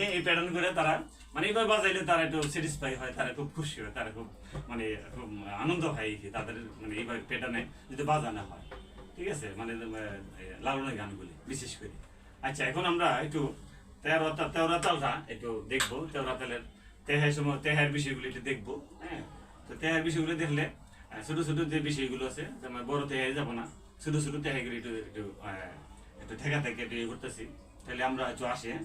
মানে এই প্যাটার্ন করে তারা মানে এইভাবে বাজাইলে তারা একটু স্যাটিসফাই হয়, তারা খুব খুশি হয়, তারা খুব মানে খুব আনন্দ হয় কি, তাদের মানে এইভাবে প্যাটার্নে যদি বাজানো হয়। ঠিক আছে? মানে লালনের গানগুলি, বিশেষ করে। আচ্ছা এখন আমরা একটু তেরোতা তেরোরা তালটা একটু দেখব তেরোরা তালের তেহার সময়, তেহার বিষয়গুলি একটু দেখব হ্যাঁ? তো তেহার বিষয়গুলো দেখলে ছোট ছোট যে বিষয়গুলো আছে, যেমন বড় তেহাই যাব না, ছোট ছোট তেহাইগুলি একটু একটু একটু ঠেকা থেকে একটু ইয়ে করতেছি। তাহলে আমরা একটু আসি হ্যাঁ?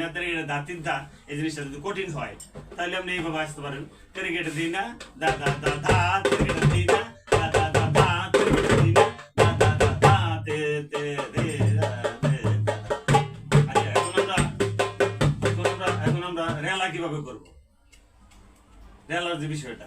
না তেরেগেটে দা তিনটা এই জিনিসটা যদি কঠিন হয় তাহলে আপনি এইভাবে আসতে পারেন তেরেগেটে দিই না দা দা দা দা তেরেগেটে দিই দা দা দা তে তে রে দা তে দা। আচ্ছা এখন আমরা এখন আমরা এখন আমরা রেলা কীভাবে করব রেলার যে বিষয়টা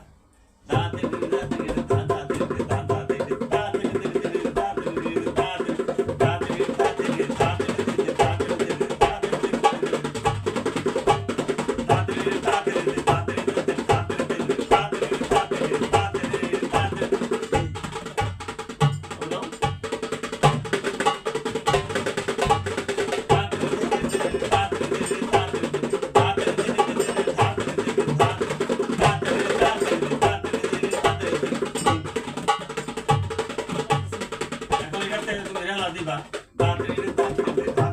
না দাঁড়িয়ে দা দা দা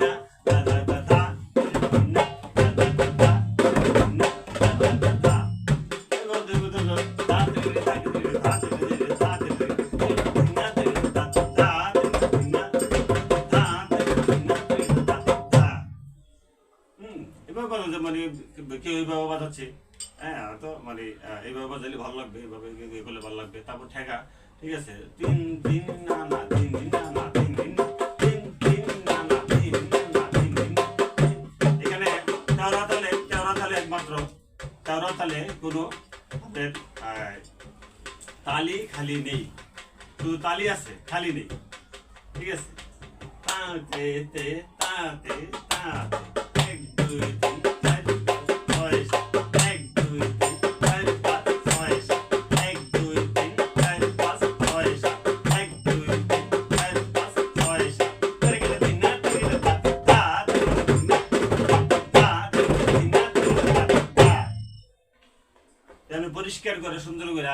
না দা দা দা হুম এভাবে বাজাচ্ছে মানে কেউ এইভাবে বাজাচ্ছে হ্যাঁ তো মানে এইভাবে বাজালে ভালো লাগবে, এইভাবে ভালো লাগবে। তারপর ঠেকা, ঠিক আছে? তিন তিন, না না না না, তিন একমাত্র। তেরো তালে কোনো তালি খালি নেই। শুধু তালি আছে, খালি নেই। ঠিক আছে? তাতে তাতে তাতে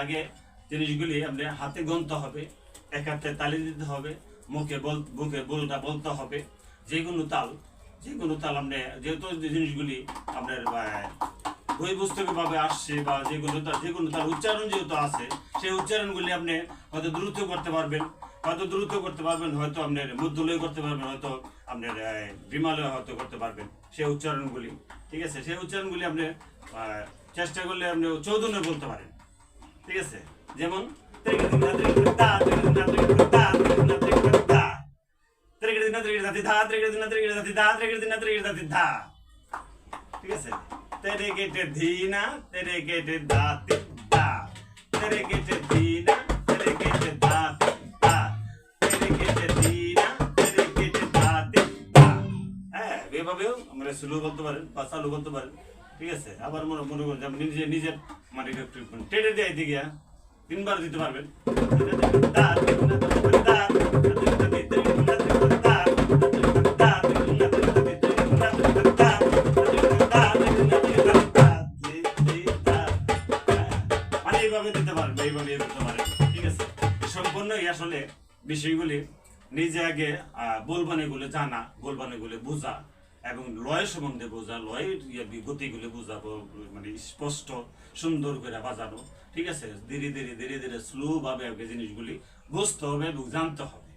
আগে জিনিসগুলি আপনি হাতে গনতে হবে এক হাতে তালি দিতে হবে, মুখে বল মুখে বলটা বলতে হবে। যে কোনো তাল যে কোনো তাল আপনি, যেহেতু জিনিসগুলি আপনার বই পুস্তকভাবে আসছে বা যে কোনো তার যে কোনো তার উচ্চারণ যেহেতু আছে, সেই উচ্চারণগুলি আপনি হয়তো দ্রুত করতে পারবেন। হয়তো দ্রুত করতে পারবেন, হয়তো আপনার মধ্যলয় করতে পারবেন, হয়তো আপনার বিমালয় হয়তো করতে পারবেন সেই উচ্চারণগুলি। ঠিক আছে? সেই উচ্চারণগুলি আপনি চেষ্টা করলে আপনি চৌধুনে বলতে পারেন। ঠিক আছে? যেমন হ্যাঁ এভাবেও আমরা স্লো বলতে পারেন বা চালু বলতে পারেন। ঠিক আছে? আবার মনে মনে করেন আপনি নিজে নিজের মানে, মানে টেটে দিয়ে দিকে হ্যাঁ? তিনবার দিতে পারবেন। মানে বিষয়গুলি নিজে আগে বলবানিগুলো জানা বলবানিগুলো বোঝা। এবং লয় সম্বন্ধে বোঝা লয়ের ইয়ে বি- গতিগুলো বোঝা মানে স্পষ্ট, সুন্দর করে বাজানো ঠিক আছে? ধীরে ধীরে ধীরে ধীরে স্লো ভাবে আগে জিনিসগুলি বুঝতে হবে এবং জানতে হবে,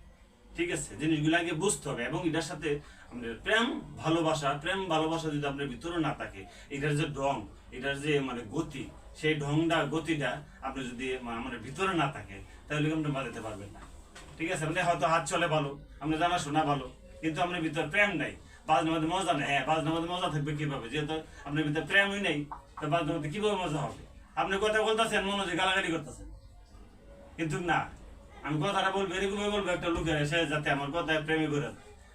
ঠিক আছে? জিনিসগুলো আগে বুঝতে হবে এবং এটার সাথে আমাদের প্রেম, ভালোবাসা প্রেম, ভালোবাসা যদি আপনার ভিতরে না থাকে, এটার যে ঢং, এটার যে মানে গতি, সেই ঢংটা, গতিটা আপনি যদি আমাদের ভিতরে না থাকে, তাহলে আপনি বাজাতে পারবেন না, ঠিক আছে? আপনি হয়তো হাত চলে ভালো আপনি জানা শোনা ভালো, কিন্তু আপনার ভিতরে প্রেম নাই। বাজনার মধ্যে মজা নেই হ্যাঁ বাজনার মধ্যে মজা থাকবে কীভাবে? যেহেতু আপনার ভিতরে প্রেমই নেই, তো বাজনার মধ্যে কীভাবে মজা হবে? আপনি কথা বলতেছেন মনে হচ্ছে গালাগালি করতেছেন। কিন্তু না, আমি কথাটা বলব এরকম বলব একটা লোকের এসে যাতে আমার কথায় প্রেমে করে।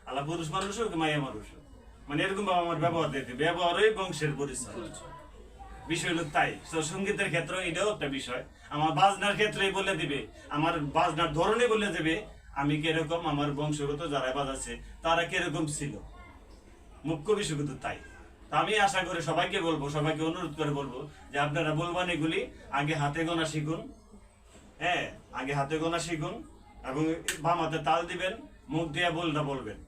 আল্লাহ পুরুষ মানুষ হোক মাইয়া মানুষ হোক। মানে এরকম ভাবে আমার ব্যবহার দিতে ব্যবহারই বংশের পরিচয়। বিষয় তাই। তো সঙ্গীতের ক্ষেত্রে এটাও একটা বিষয়। আমার বাজনার ক্ষেত্রে বলে দিবে, আমার বাজনার ধরনে বলে দেবে, আমি কীরকম আমার বংশগত যারা বাজাচ্ছে, তারা কীরকম ছিল। মুখ্য বিষয় কিন্তু তাই। আমি আশা করে সবাইকে বলব, সবাইকে অনুরোধ করে বলব যে আপনারা বলবান এগুলি, আগে হাতে গোনা শিখুন হ্যাঁ আগে হাতে গোনা শিখুন এবং বাম হাতে তাল দিবেন, মুখ দিয়ে বলটা বলবেন।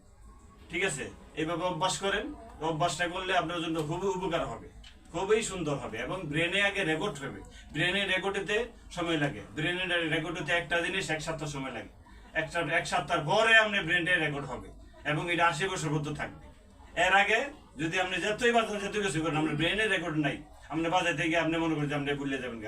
ঠিক আছে? এইভাবে অভ্যাস করেন, অভ্যাসটা করলে আপনার জন্য খুবই উপকার হবে, খুবই সুন্দর হবে এবং ব্রেনে আগে রেকর্ড হবে। ব্রেনে রেকর্ডিতে সময় লাগে, ব্রেনে রেকর্ডিতে একটা জিনিস এক সপ্তাহ সময় লাগে। একটা, এক সপ্তাহ পরে আপনি ব্রেনে রেকর্ড হবে এবং এটা আশি বছর পর্যন্ত থাকবে। এর আগে যদি আপনি যতই বাজান যত কিছু করেন, আপনার ব্রেনে রেকর্ড নাই আপনি বাজার থেকে আপনি মনে করছেন আপনি ভুলে যাবেন।